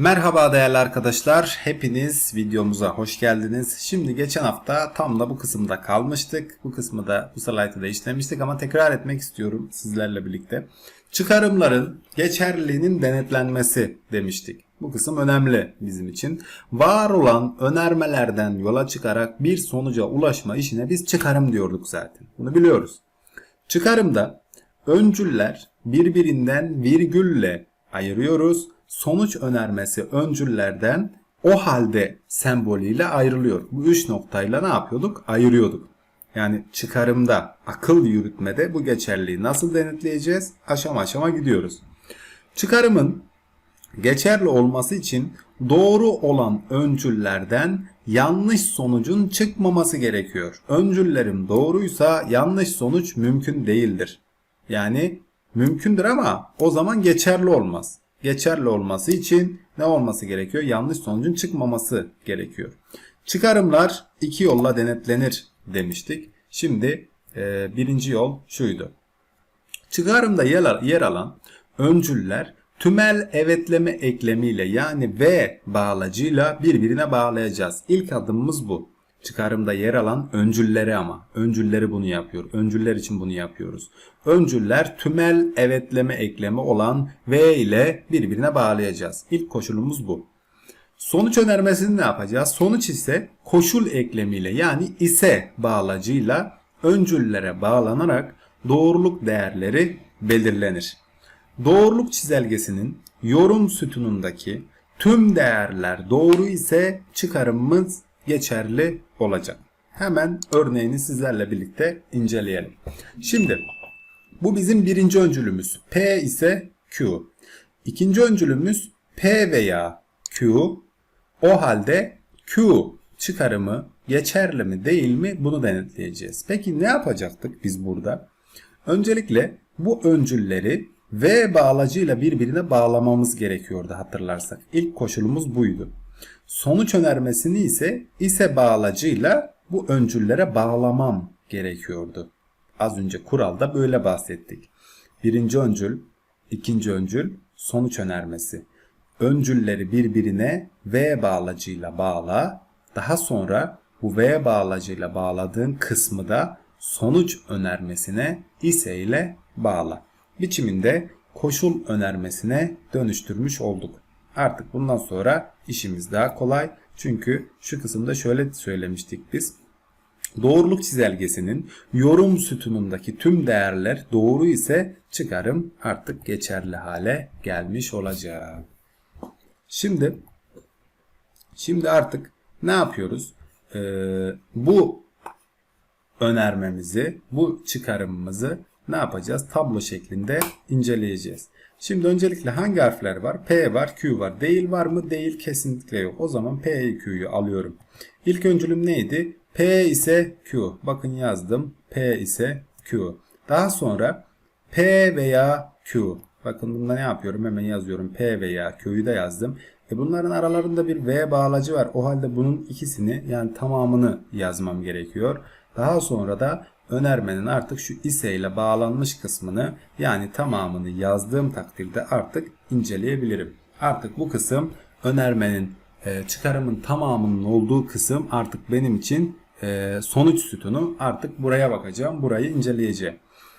Merhaba değerli arkadaşlar. Hepiniz videomuza hoş geldiniz. Şimdi geçen hafta tam da bu kısımda kalmıştık. Bu kısmı da bu slaytı da işlemiştik ama tekrar etmek istiyorum sizlerle birlikte. Çıkarımların geçerliliğinin denetlenmesi demiştik. Bu kısım önemli bizim için. Var olan önermelerden yola çıkarak bir sonuca ulaşma işine biz çıkarım diyorduk zaten. Bunu biliyoruz. Çıkarımda öncüller birbirinden virgülle ayırıyoruz. Sonuç önermesi öncüllerden o halde sembolüyle ayrılıyor. Bu üç noktayla ne yapıyorduk? Ayırıyorduk. Yani çıkarımda, akıl yürütmede bu geçerliliği nasıl denetleyeceğiz? Aşama aşama gidiyoruz. Çıkarımın geçerli olması için doğru olan öncüllerden yanlış sonucun çıkmaması gerekiyor. Öncüllerim doğruysa yanlış sonuç mümkün değildir. Yani mümkündür ama o zaman geçerli olmaz. Geçerli olması için ne olması gerekiyor? Yanlış sonucun çıkmaması gerekiyor. Çıkarımlar iki yolla denetlenir demiştik. Şimdi e, birinci yol şuydu. Çıkarımda yer, alan öncüller tümel evetleme eklemiyle yani ve bağlacıyla birbirine bağlayacağız. İlk adımımız bu. Çıkarımda yer alan öncülleri ama. Öncülleri bunu yapıyor. Öncüller için bunu yapıyoruz. Öncüller tümel evetleme eklemi olan V ile birbirine bağlayacağız. İlk koşulumuz bu. Sonuç önermesini ne yapacağız? Sonuç ise koşul eklemiyle yani ise bağlacıyla öncüllere bağlanarak doğruluk değerleri belirlenir. Doğruluk çizelgesinin yorum sütunundaki tüm değerler doğru ise çıkarımımız geçerli olacak. Hemen örneğini sizlerle birlikte inceleyelim. Şimdi bu bizim birinci öncülümüz. P ise Q. İkinci öncülümüz P veya Q. O halde Q çıkarımı geçerli mi değil mi bunu denetleyeceğiz. Peki ne yapacaktık biz burada? Öncelikle bu öncülleri V bağlacıyla birbirine bağlamamız gerekiyordu hatırlarsak. İlk koşulumuz buydu. Sonuç önermesini ise ise bağlacıyla bu öncüllere bağlamam gerekiyordu. Az önce kuralda böyle bahsettik. Birinci öncül, ikinci öncül, sonuç önermesi. Öncülleri birbirine V bağlacıyla bağla. Daha sonra bu V bağlacıyla bağladığın kısmı da sonuç önermesine ise ile bağla. Biçiminde koşul önermesine dönüştürmüş olduk. Artık bundan sonra işimiz daha kolay. Çünkü şu kısımda şöyle söylemiştik biz. Doğruluk çizelgesinin yorum sütunundaki tüm değerler doğru ise çıkarım artık geçerli hale gelmiş olacak. Şimdi şimdi artık ne yapıyoruz? Ee, bu önermemizi, bu çıkarımımızı ne yapacağız? Tablo şeklinde inceleyeceğiz. Şimdi öncelikle hangi harfler var? P var, Q var. Değil var mı? Değil kesinlikle yok. O zaman P, Q'yu alıyorum. İlk öncülüm neydi? P ise Q. Bakın yazdım. P ise Q. Daha sonra P veya Q. Bakın bunda ne yapıyorum? Hemen yazıyorum. P veya Q'yu da yazdım. E bunların aralarında bir V bağlacı var. O halde bunun ikisini yani tamamını yazmam gerekiyor. Daha sonra da önermenin artık şu ise ile bağlanmış kısmını yani tamamını yazdığım takdirde artık inceleyebilirim. Artık bu kısım önermenin e, çıkarımın tamamının olduğu kısım artık benim için e, sonuç sütunu artık buraya bakacağım. Burayı inceleyeceğim.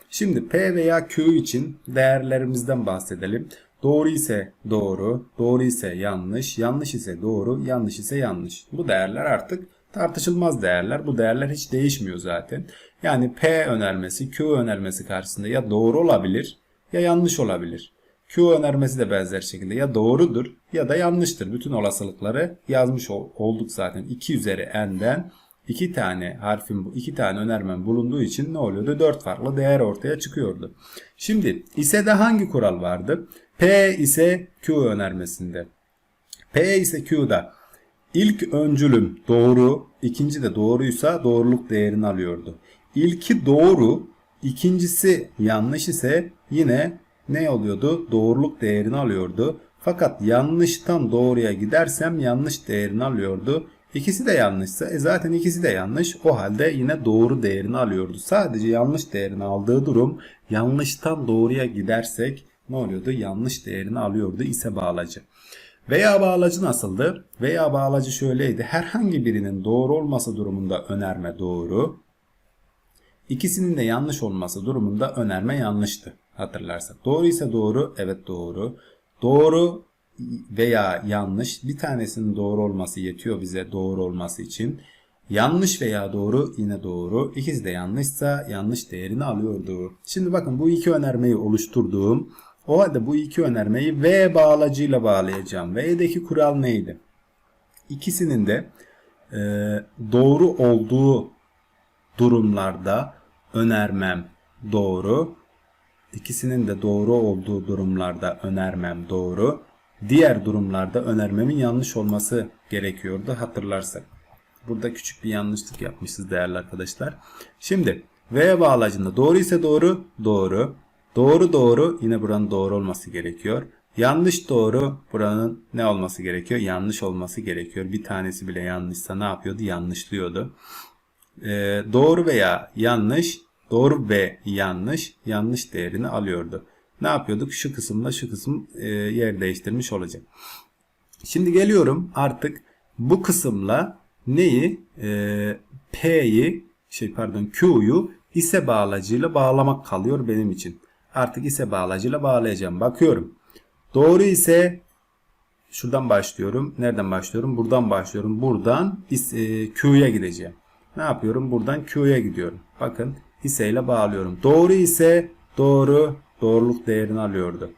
Şimdi P veya Q için değerlerimizden bahsedelim. Doğru ise doğru, doğru ise yanlış, yanlış ise doğru, yanlış ise yanlış. Bu değerler artık tartışılmaz değerler. Bu değerler hiç değişmiyor zaten. Yani P önermesi Q önermesi karşısında ya doğru olabilir ya yanlış olabilir. Q önermesi de benzer şekilde ya doğrudur ya da yanlıştır. Bütün olasılıkları yazmış olduk zaten. 2 üzeri n'den 2 tane harfin, 2 tane önermen bulunduğu için ne oluyordu? 4 farklı değer ortaya çıkıyordu. Şimdi ise de hangi kural vardı? P ise Q önermesinde. P ise Q'da ilk öncülüm doğru, ikinci de doğruysa doğruluk değerini alıyordu. İlki doğru, ikincisi yanlış ise yine ne oluyordu? Doğruluk değerini alıyordu. Fakat yanlıştan doğruya gidersem yanlış değerini alıyordu. İkisi de yanlışsa e zaten ikisi de yanlış. O halde yine doğru değerini alıyordu. Sadece yanlış değerini aldığı durum yanlıştan doğruya gidersek ne oluyordu? Yanlış değerini alıyordu ise bağlacı. Veya bağlacı nasıldı? Veya bağlacı şöyleydi. Herhangi birinin doğru olması durumunda önerme doğru. İkisinin de yanlış olması durumunda önerme yanlıştı. Hatırlarsak. Doğru ise doğru. Evet doğru. Doğru veya yanlış bir tanesinin doğru olması yetiyor bize doğru olması için. Yanlış veya doğru yine doğru. İkisi de yanlışsa yanlış değerini alıyordu. Şimdi bakın bu iki önermeyi oluşturduğum o halde bu iki önermeyi V bağlacıyla bağlayacağım. V'deki kural neydi? İkisinin de e, doğru olduğu durumlarda önermem doğru. İkisinin de doğru olduğu durumlarda önermem doğru. Diğer durumlarda önermemin yanlış olması gerekiyordu hatırlarsak. Burada küçük bir yanlışlık yapmışız değerli arkadaşlar. Şimdi V bağlacında doğru ise doğru, doğru. Doğru doğru yine buranın doğru olması gerekiyor. Yanlış doğru buranın ne olması gerekiyor? Yanlış olması gerekiyor. Bir tanesi bile yanlışsa ne yapıyordu? Yanlışlıyordu. Ee, doğru veya yanlış, doğru ve yanlış, yanlış değerini alıyordu. Ne yapıyorduk? Şu kısımla şu kısım e, yer değiştirmiş olacak. Şimdi geliyorum artık bu kısımla neyi? Ee, P'yi şey pardon Q'yu ise bağlacıyla bağlamak kalıyor benim için. Artık ise bağlacıyla bağlayacağım. Bakıyorum. Doğru ise şuradan başlıyorum. Nereden başlıyorum? Buradan başlıyorum. Buradan e, Q'ya gideceğim. Ne yapıyorum? Buradan Q'ya gidiyorum. Bakın ise ile bağlıyorum. Doğru ise doğru doğruluk değerini alıyordu.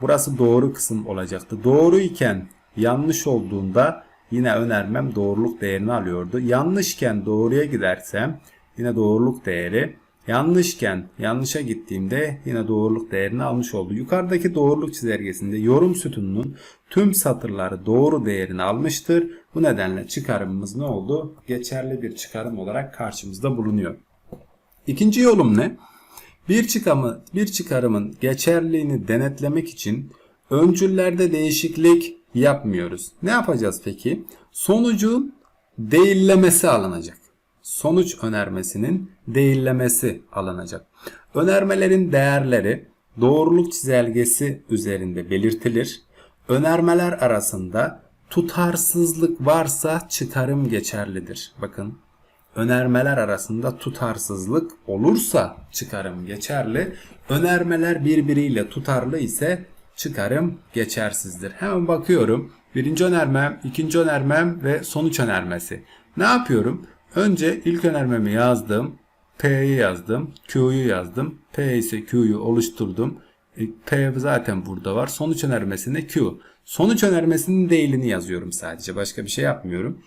Burası doğru kısım olacaktı. Doğru iken yanlış olduğunda yine önermem doğruluk değerini alıyordu. Yanlışken doğruya gidersem yine doğruluk değeri Yanlışken yanlışa gittiğimde yine doğruluk değerini almış oldu. Yukarıdaki doğruluk çizelgesinde yorum sütununun tüm satırları doğru değerini almıştır. Bu nedenle çıkarımımız ne oldu? Geçerli bir çıkarım olarak karşımızda bulunuyor. İkinci yolum ne? Bir, çıkamı, bir çıkarımın geçerliliğini denetlemek için öncüllerde değişiklik yapmıyoruz. Ne yapacağız peki? Sonucun değillemesi alınacak sonuç önermesinin değillemesi alınacak. Önermelerin değerleri doğruluk çizelgesi üzerinde belirtilir. Önermeler arasında tutarsızlık varsa çıkarım geçerlidir. Bakın önermeler arasında tutarsızlık olursa çıkarım geçerli. Önermeler birbiriyle tutarlı ise çıkarım geçersizdir. Hemen bakıyorum. Birinci önermem, ikinci önermem ve sonuç önermesi. Ne yapıyorum? Önce ilk önermemi yazdım. P'yi yazdım. Q'yu yazdım. P ise Q'yu oluşturdum. E, P zaten burada var. Sonuç önermesinde Q. Sonuç önermesinin değilini yazıyorum sadece. Başka bir şey yapmıyorum.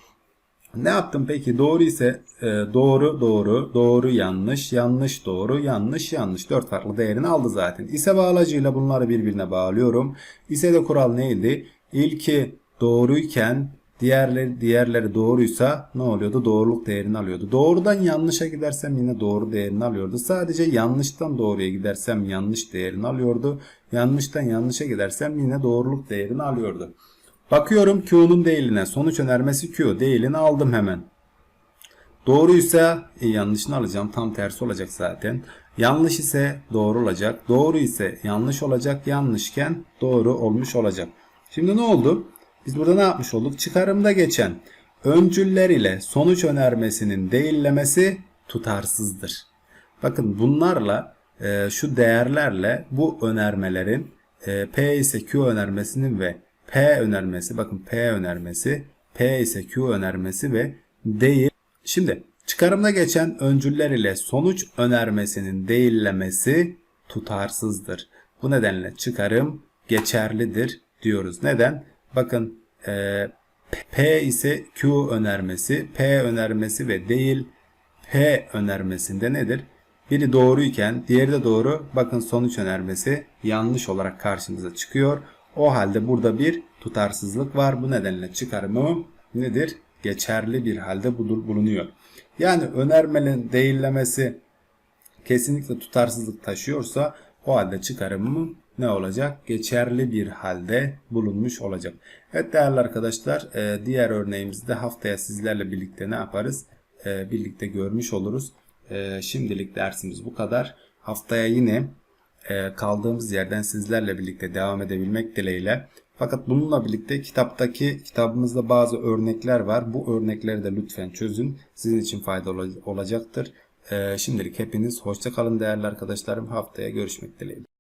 Ne yaptım peki? Doğru ise e, doğru doğru, doğru yanlış, yanlış doğru, yanlış yanlış. Dört farklı değerini aldı zaten. İse bağlacıyla bunları birbirine bağlıyorum. İse de kural neydi? İlki doğruyken Diğerleri, diğerleri doğruysa ne oluyordu? Doğruluk değerini alıyordu. Doğrudan yanlışa gidersem yine doğru değerini alıyordu. Sadece yanlıştan doğruya gidersem yanlış değerini alıyordu. Yanlıştan yanlışa gidersem yine doğruluk değerini alıyordu. Bakıyorum Q'nun değiline. Sonuç önermesi Q. Değilini aldım hemen. Doğruysa e, yanlışını alacağım. Tam tersi olacak zaten. Yanlış ise doğru olacak. Doğru ise yanlış olacak. Yanlışken doğru olmuş olacak. Şimdi ne oldu? Biz burada ne yapmış olduk? Çıkarımda geçen öncüller ile sonuç önermesinin değillemesi tutarsızdır. Bakın bunlarla e, şu değerlerle bu önermelerin e, P ise Q önermesinin ve P önermesi bakın P önermesi P ise Q önermesi ve değil. Şimdi çıkarımda geçen öncüller ile sonuç önermesinin değillemesi tutarsızdır. Bu nedenle çıkarım geçerlidir diyoruz. Neden? Bakın e, P ise Q önermesi, P önermesi ve değil P önermesinde nedir? Biri doğruyken diğeri de doğru. Bakın sonuç önermesi yanlış olarak karşımıza çıkıyor. O halde burada bir tutarsızlık var. Bu nedenle çıkarımı nedir? Geçerli bir halde bulunuyor. Yani önermenin değillemesi kesinlikle tutarsızlık taşıyorsa o halde çıkarımı ne olacak? Geçerli bir halde bulunmuş olacak. Evet değerli arkadaşlar e, diğer örneğimizde haftaya sizlerle birlikte ne yaparız? E, birlikte görmüş oluruz. E, şimdilik dersimiz bu kadar. Haftaya yine kaldığımız yerden sizlerle birlikte devam edebilmek dileğiyle Fakat bununla birlikte kitaptaki kitabımızda bazı örnekler var. Bu örnekleri de lütfen çözün. Sizin için faydalı olacaktır. Şimdilik hepiniz hoşça kalın değerli arkadaşlarım. Haftaya görüşmek dileğiyle.